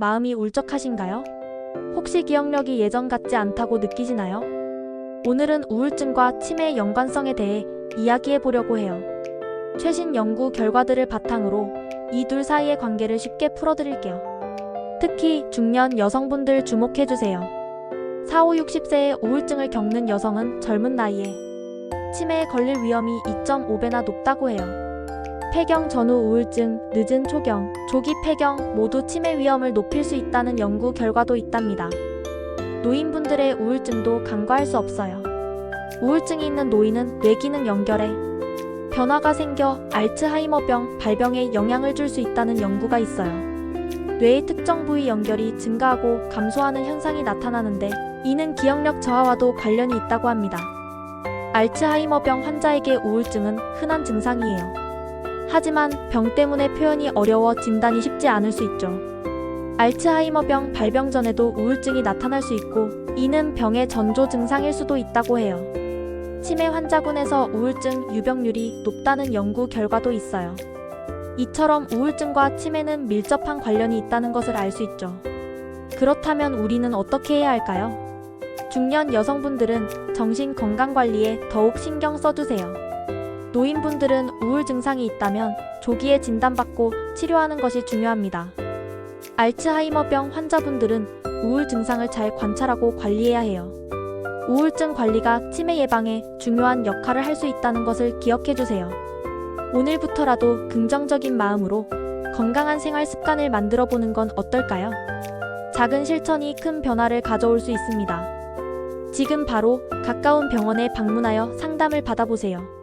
마음이 울적하신가요? 혹시 기억력이 예전 같지 않다고 느끼시나요? 오늘은 우울증과 치매의 연관성에 대해 이야기해 보려고 해요. 최신 연구 결과들을 바탕으로 이 둘 사이의 관계를 쉽게 풀어드릴게요. 특히 중년 여성분들 주목해 주세요. 4, 5, 60세의 우울증을 겪는 여성은 젊은 나이에 치매에 걸릴 위험이 2.5배나 높다고 해요. 폐경 전후 우울증, 늦은 초경, 조기 폐경 모두 치매 위험을 높일 수 있다는 연구 결과도 있답니다. 노인분들의 우울증도 간과할 수 없어요. 우울증이 있는 노인은 뇌기능 연결에 변화가 생겨 알츠하이머병 발병에 영향을 줄 수 있다는 연구가 있어요. 뇌의 특정 부위 연결이 증가하고 감소하는 현상이 나타나는데 이는 기억력 저하와도 관련이 있다고 합니다. 알츠하이머병 환자에게 우울증은 흔한 증상이에요. 하지만 병 때문에 표현이 어려워 진단이 쉽지 않을 수 있죠. 알츠하이머병 발병 전에도 우울증이 나타날 수 있고 이는 병의 전조 증상일 수도 있다고 해요. 치매 환자군에서 우울증 유병률이 높다는 연구 결과도 있어요. 이처럼 우울증과 치매는 밀접한 관련이 있다는 것을 알 수 있죠. 그렇다면 우리는 어떻게 해야 할까요? 중년 여성분들은 정신 건강 관리에 더욱 신경 써주세요. 노인분들은 우울 증상이 있다면 조기에 진단받고 치료하는 것이 중요합니다. 알츠하이머병 환자분들은 우울 증상을 잘 관찰하고 관리해야 해요. 우울증 관리가 치매 예방에 중요한 역할을 할 수 있다는 것을 기억해 주세요. 오늘부터라도 긍정적인 마음으로 건강한 생활 습관을 만들어 보는 건 어떨까요? 작은 실천이 큰 변화를 가져올 수 있습니다. 지금 바로 가까운 병원에 방문하여 상담을 받아보세요.